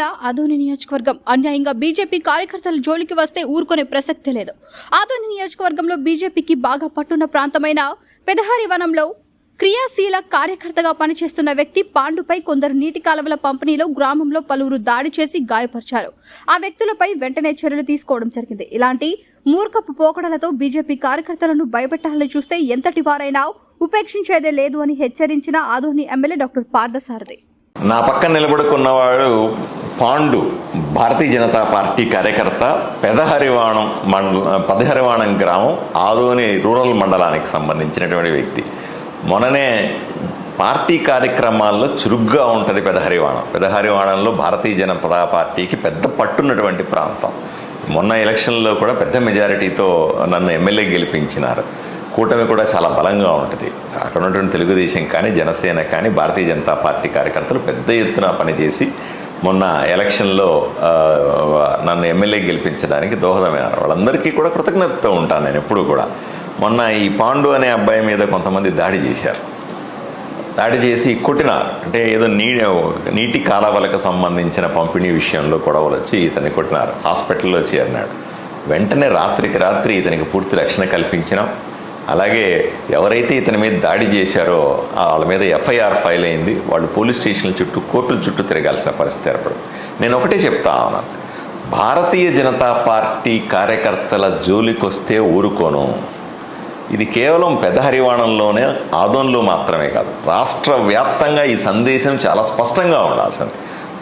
జిల్లా ఆదోని నియోజకవర్గం. అన్యాయంగా బీజేపీ కార్యకర్తల జోలికి వస్తే ఊరుకునే ప్రసక్తి లేదు. ఆదోని నియోజకవర్గంలో బీజేపీకి బాగా పట్టున్న ప్రాంతమైన పెదహారి వనంలో క్రియాశీల కార్యకర్తగా పనిచేస్తున్న వ్యక్తి పాండుపై కొందరు నీటి కాలువల పంపిణీలో గ్రామంలో పలువురు దాడి చేసి గాయపరిచారు. ఆ వ్యక్తులపై వెంటనే చర్యలు తీసుకోవడం జరిగింది. ఇలాంటి మూర్ఖపు పోకడలతో బీజేపీ కార్యకర్తలను భయపెట్టాలని చూస్తే ఎంతటి వారైనా ఉపేక్షించేదే లేదు అని హెచ్చరించిన ఆధోని ఎమ్మెల్యే డాక్టర్ పార్థసారథి. నా పక్కన నిలబడుకున్నవాడు పాండు భారతీయ జనతా పార్టీ కార్యకర్త పెదహరివాణం మండల పెదహరివాణం గ్రామం ఆదోని రూరల్ మండలానికి సంబంధించినటువంటి వ్యక్తి. మొన్ననే పార్టీ కార్యక్రమాల్లో చురుగ్గా ఉంటుంది పెదహరివాణం. పెదహరివాణంలో భారతీయ జనతా పార్టీకి పెద్ద పట్టున్నటువంటి ప్రాంతం. మొన్న ఎలక్షన్లో కూడా పెద్ద మెజారిటీతో నన్ను ఎమ్మెల్యే గెలిపించినారు. కూటమి కూడా చాలా బలంగా ఉంటుంది. అక్కడ ఉన్నటువంటి తెలుగుదేశం కానీ జనసేన కానీ భారతీయ జనతా పార్టీ కార్యకర్తలు పెద్ద ఎత్తున పనిచేసి మొన్న ఎలక్షన్లో నన్ను ఎమ్మెల్యే గెలిపించడానికి దోహదమైనారు. వాళ్ళందరికీ కూడా కృతజ్ఞతతో ఉంటాను నేను ఎప్పుడూ కూడా. మొన్న ఈ పాండు అనే అబ్బాయి మీద కొంతమంది దాడి చేశారు. దాడి చేసి కొట్టినారు. అంటే ఏదో నీ నీటి కాలవలకు సంబంధించిన పంపిణీ విషయంలో గొడవలు వచ్చి ఇతన్ని కొట్టినారు. హాస్పిటల్లో చేరినాడు. వెంటనే రాత్రికి రాత్రి ఇతనికి పూర్తి రక్షణ కల్పించినాం. అలాగే ఎవరైతే ఇతని మీద దాడి చేశారో వాళ్ళ మీద ఎఫ్ఐఆర్ ఫైల్ అయింది. వాళ్ళు పోలీస్ స్టేషన్ల చుట్టూ కోర్టుల చుట్టూ తిరగాల్సిన పరిస్థితి ఏర్పడదు. నేను ఒకటే చెప్తా ఉన్నాను భారతీయ జనతా పార్టీ కార్యకర్తల జోలికొస్తే ఊరుకోను. ఇది కేవలం పెద్ద హరివాణంలోనే ఆదోన్లో మాత్రమే కాదు. రాష్ట్ర వ్యాప్తంగా ఈ సందేశం చాలా స్పష్టంగా ఉండాల్సింది.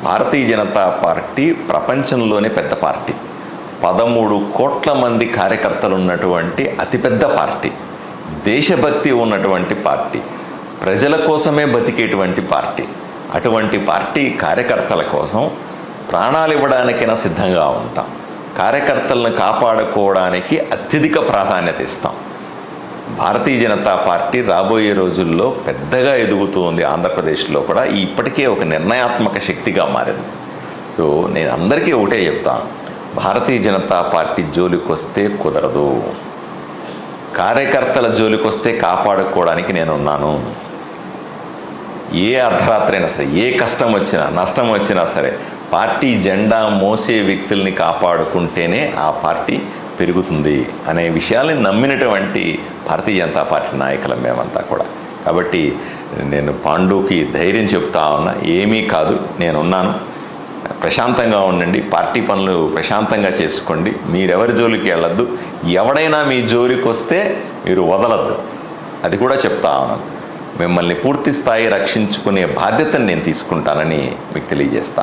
భారతీయ జనతా పార్టీ ప్రపంచంలోనే పెద్ద పార్టీ. పదమూడు కోట్ల మంది కార్యకర్తలు ఉన్నటువంటి అతిపెద్ద పార్టీ. దేశభక్తి ఉన్నటువంటి పార్టీ ప్రజల కోసమే బతికేటువంటి పార్టీ అటువంటి పార్టీ కార్యకర్తల కోసం ప్రాణాలు ఇవ్వడానికైనా సిద్ధంగా ఉంటాం. కార్యకర్తలను కాపాడుకోవడానికి అత్యధిక ప్రాధాన్యత ఇస్తాం. భారతీయ జనతా పార్టీ రాబోయే రోజుల్లో పెద్దగా ఎదుగుతుంది ఆంధ్రప్రదేశ్లో కూడా ఇప్పటికే ఒక నిర్ణయాత్మక శక్తిగా మారింది. సో నేను అందరికీ ఒకటే చెప్తాను భారతీయ జనతా పార్టీ జోలికి వస్తే కుదరదు. కార్యకర్తల జోలికి వస్తే కాపాడుకోవడానికి నేను ఉన్నాను ఏ అర్ధరాత్రి అయినా సరే ఏ కష్టం వచ్చినా నష్టం వచ్చినా సరే పార్టీ జెండా మోసే వ్యక్తుల్ని కాపాడుకుంటేనే ఆ పార్టీ పెరుగుతుంది అనే విషయాల్ని నమ్మినటువంటి భారతీయ జనతా పార్టీ నాయకులం మేమంతా కూడా. కాబట్టి నేను పాండుకి ధైర్యం చెప్తా ఉన్నా ఏమీ కాదు నేనున్నాను. ప్రశాంతంగా ఉండండి పార్టీ పనులు ప్రశాంతంగా చేసుకోండి. మీరెవరి జోలికి వెళ్ళొద్దు. ఎవడైనా మీ జోలికి వస్తే మీరు వదలద్దు. అది కూడా చెప్తా ఉన్నాను. మిమ్మల్ని పూర్తి స్థాయి రక్షించుకునే బాధ్యతను నేను తీసుకుంటానని మీకు తెలియజేస్తా